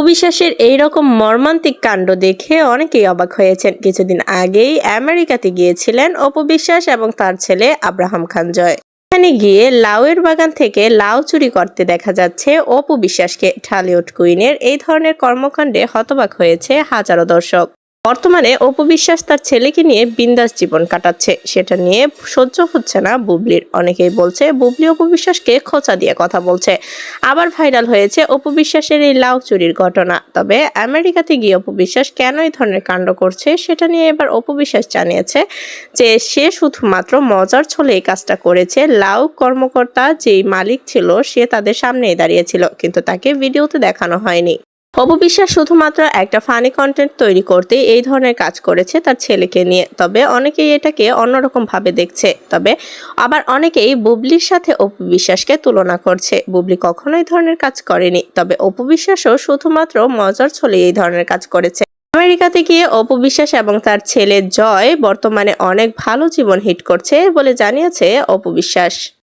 অবিশ্বাসের এইরকম মর্মান্তিক কাণ্ড দেখে অনেকেই অবাক হয়েছেন। কিছুদিন আগেই আমেরিকাতে গিয়েছিলেন অপবিশ্বাস এবং তার ছেলে আব্রাহাম খান জয়। এখানে গিয়ে লাউয়ের বাগান থেকে লাউ চুরি করতে দেখা যাচ্ছে অপবিশ্বাসকে। ঠালিউড কুইনের এই ধরনের কর্মকাণ্ডে হতবাক হয়েছে হাজারো দর্শক। বর্তমানে অপু বিশ্বাস তার ছেলেকে নিয়ে বিন্দাস জীবন কাটাচ্ছে। সেটা নিয়ে সহ্য হচ্ছে না বুবলির। অনেকেই বলছে, বুবলি অপু বিশ্বাসকে খোঁচা দিয়ে কথা বলছে। আবার ভাইরাল হয়েছে অপু বিশ্বাসের এই লাউ চুরির ঘটনা। তবে আমেরিকাতে গিয়ে অপু বিশ্বাস কেন এই ধরনের কাণ্ড করছে সেটা নিয়ে এবার অপু বিশ্বাস জানিয়েছে যে সে শুধুমাত্র মজার ছলে এই কাজটা করেছে। লাউ কর্মকর্তা যেই মালিক ছিল, সে তাদের সামনেই দাঁড়িয়েছিল, কিন্তু তাকে ভিডিওতে দেখানো হয়নি। অপবিশ্বাস শুধুমাত্র একটা ফানি কন্টেন্ট তৈরি করতে এই ধরনের কাজ করেছে তার ছেলেকে নিয়ে। তবে অনেকেই এটাকে অন্যরকম ভাবে দেখছে। তবে আবার অনেকেই বুবলির সাথে অপবিশ্বাসকে তুলনা করছে। বুবলি কখনো এই ধরনের কাজ করেনি। তবে অপবিশ্বাসও শুধুমাত্র মজার ছলে এই ধরনের কাজ করেছে। আমেরিকাতে গিয়ে অপবিশ্বাস এবং তার ছেলে জয় বর্তমানে অনেক ভালো জীবন হিট করছে বলে জানিয়েছে অপবিশ্বাস